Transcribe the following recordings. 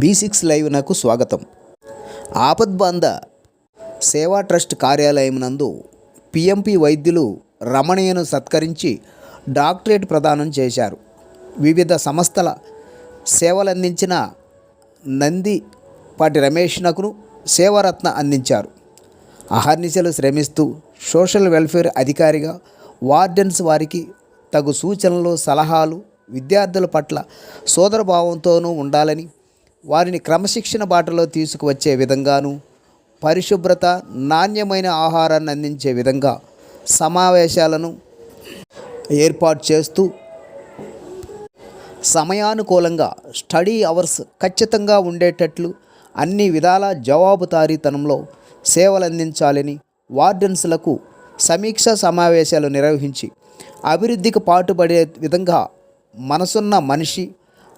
B six లైవ్నకు స్వాగతం. ఆపద్బాంధ సేవా trust కార్యాలయం నందు పిఎంపి వైద్యులు రమణీయను సత్కరించి డాక్టరేట్ ప్రదానం చేశారు. వివిధ సంస్థల సేవలందించిన నందిపాటి రమేష్నకును సేవారత్న అందించారు. అహర్నిశలు శ్రమిస్తూ సోషల్ వెల్ఫేర్ అధికారిగా వార్డెన్స్ వారికి తగు సూచనలు సలహాలు విద్యార్థుల పట్ల సోదరభావంతోనూ ఉండాలని వారిని క్రమశిక్షణ బాటలో తీసుకువచ్చే విధంగాను పరిశుభ్రత నాణ్యమైన ఆహారాన్ని అందించే విధంగా సమావేశాలను ఏర్పాటు చేస్తూ సమయానుకూలంగా స్టడీ అవర్స్ ఖచ్చితంగా ఉండేటట్లు అన్ని విధాల జవాబుదారీతనంలో సేవలందించాలని వార్డెన్స్లకు సమీక్ష సమావేశాలు నిర్వహించి అభివృద్ధికి పాటుపడే విధంగా మనసున్న మనిషి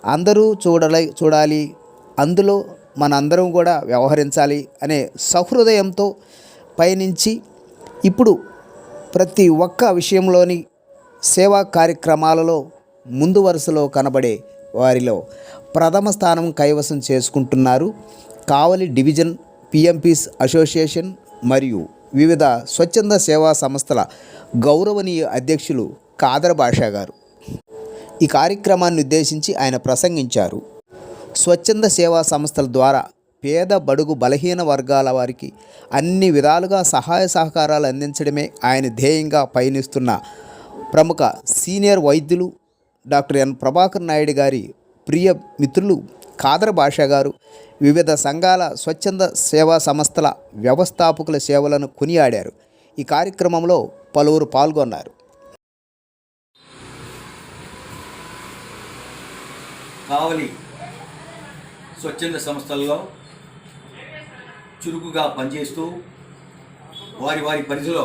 అందరూ చూడలే చూడాలి అందులో మనందరం కూడా వ్యవహరించాలి అనే సహృదయంతో పయనించి ఇప్పుడు ప్రతి ఒక్క విషయంలోని సేవా కార్యక్రమాలలో ముందు వరుసలో కనబడే వారిలో ప్రథమ స్థానం కైవసం చేసుకుంటున్నారు. కావలి డివిజన్ పిఎంపీస్ అసోసియేషన్ మరియు వివిధ స్వచ్ఛంద సేవా సంస్థల గౌరవనీయ అధ్యక్షులు కాదర్ బాషా గారు. ఈ కార్యక్రమాన్ని ఉద్దేశించి ఆయన ప్రసంగించారు. స్వచ్ఛంద సేవా సంస్థల ద్వారా పేద బడుగు బలహీన వర్గాల వారికి అన్ని విధాలుగా సహాయ సహకారాలు అందించడమే ఆయన ధ్యేయంగా పయనిస్తున్న ప్రముఖ సీనియర్ వైద్యులు డాక్టర్ ఎన్. ప్రభాకర్ నాయుడు గారి ప్రియ మిత్రులు కాదర్ భాష గారు వివిధ సంఘాల స్వచ్ఛంద సేవా సంస్థల వ్యవస్థాపకుల సేవలను కొనియాడారు. ఈ కార్యక్రమంలో పలువురు పాల్గొన్నారు. కావలి స్వచ్ఛంద సంస్థల్లో చురుకుగా పనిచేస్తూ వారి వారి పరిధిలో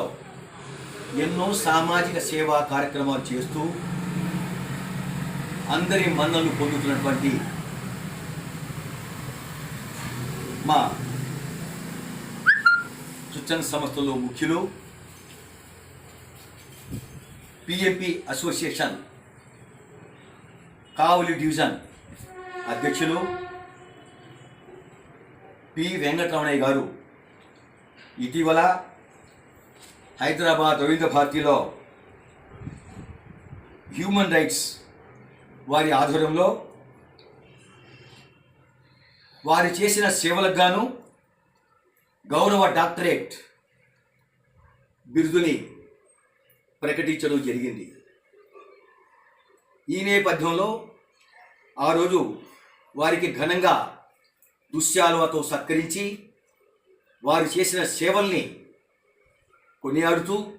ఎన్నో సామాజిక సేవా కార్యక్రమాలు చేస్తూ అందరి మన్నలు పొందుతున్నటువంటి మా స్వచ్ఛంద సంస్థల్లో ముఖ్యులు పిఎంపి అసోసియేషన్ కావలి డివిజన్ అధ్యక్షులు పి వెంకటరమణయ్య గారు. ఇటీవల హైదరాబాద్ రవీంద్ర భారతిలో హ్యూమన్ రైట్స్ వారి ఆధ్వర్యంలో వారు చేసిన సేవలకు గాను గౌరవ డాక్టరేట్ బిరుదుని ప్రకటించడం జరిగింది. ఈ నేపథ్యంలో ఆ రోజు వారికి ఘనంగా దుశ్యాలువతో సత్కరించి వారు చేసిన సేవల్ని కొనియాడుతూ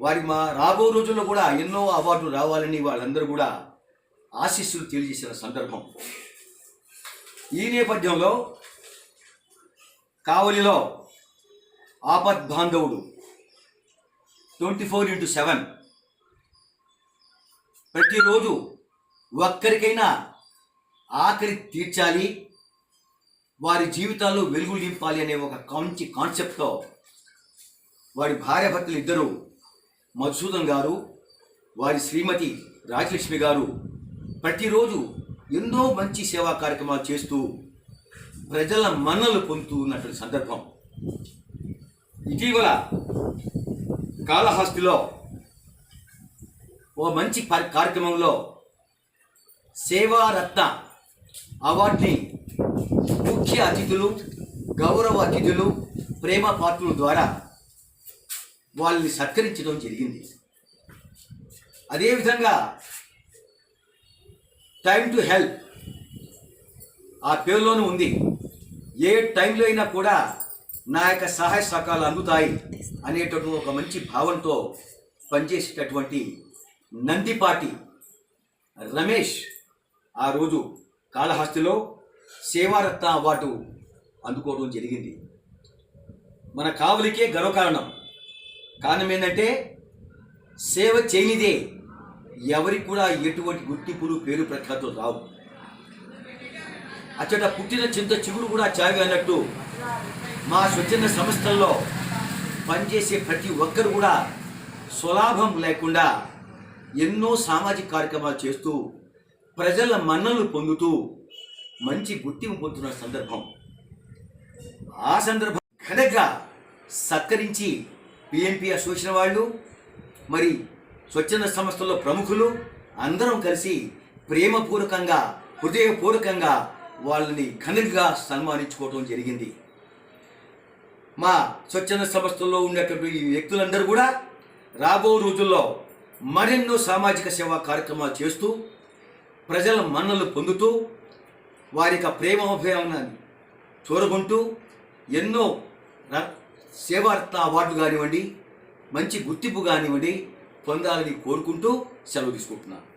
వారి మా రాబో రోజుల్లో కూడా ఎన్నో అవార్డులు రావాలని వాళ్ళందరూ కూడా ఆశీస్సులు తెలియజేసిన సందర్భం. ఈ నేపథ్యంలో కావలిలో ఆపద్ బాంధవుడు ట్వంటీ ఫోర్ ఇంటూ సెవెన్ ప్రతిరోజు ఒక్కరికైనా ఆఖరి తీర్చాలి. వారి జీవితాల్లో వెలుగులు నింపాలి అనే ఒక మంచి కాన్సెప్ట్తో వారి భార్యభర్తలు ఇద్దరు మధుసూదన్ గారు వారి శ్రీమతి రాజలక్ష్మి గారు ప్రతిరోజు ఎన్నో మంచి సేవా కార్యక్రమాలు చేస్తూ ప్రజల మన్నలు పొందుతూ ఉన్నటువంటి సందర్భం. ఇటీవల కాళహస్తిలో ఓ మంచి కార్యక్రమంలో సేవారత్న అవార్డుని ముఖ్య అతిథులు గౌరవ అతిథులు ప్రేమ పాత్రుల ద్వారా వాళ్ళని సత్కరించడం జరిగింది. అదేవిధంగా టైం టు హెల్ప్ ఆ పేరులోనూ ఉంది. ఏ టైంలో అయినా కూడా నా యొక్క సహాయ సహకారాలు అందుతాయి అనేటటువంటి ఒక మంచి భావనతో పనిచేసేటటువంటి నందిపాటి రమేష్ ఆ రోజు కాళహస్తిలో సేవారత్న అవార్డు అందుకోవడం జరిగింది. మన కావలికే గర్వకారణం. కారణం ఏంటంటే సేవ చేయనిదే ఎవరికి కూడా ఎటువంటి గుర్తింపులు పేరు ప్రఖ్యాతులు రావు. అచ్చట పుట్టిన చింత చిగురు కూడా చావి అన్నట్టు మా స్వచ్ఛంద సంస్థల్లో పనిచేసే ప్రతి ఒక్కరు కూడా స్వలాభం లేకుండా ఎన్నో సామాజిక కార్యక్రమాలు చేస్తూ ప్రజల మన్నలు పొందుతూ మంచి గుర్తింపు పొందుతున్న సందర్భం. ఆ సందర్భం ఘనంగా సత్కరించి పిఎంపీ అసోసియేషన్ వాళ్ళు మరి స్వచ్ఛంద సంస్థల్లో ప్రముఖులు అందరం కలిసి ప్రేమపూర్వకంగా హృదయపూర్వకంగా వాళ్ళని ఘనంగా సన్మానించుకోవడం జరిగింది. మా స్వచ్ఛంద సంస్థల్లో ఉన్నటువంటి ఈ వ్యక్తులందరూ కూడా రాబో రోజుల్లో మరెన్నో సామాజిక సేవా కార్యక్రమాలు చేస్తూ ప్రజల మన్నలు పొందుతూ వారి యొక్క ప్రేమాభిమానాన్ని చూరగొంటూ ఎన్నో ర- అవార్డు కానివ్వండి మంచి గుర్తింపు కానివ్వండి పొందాలని కోరుకుంటూ సెలవు తీసుకుంటున్నాను.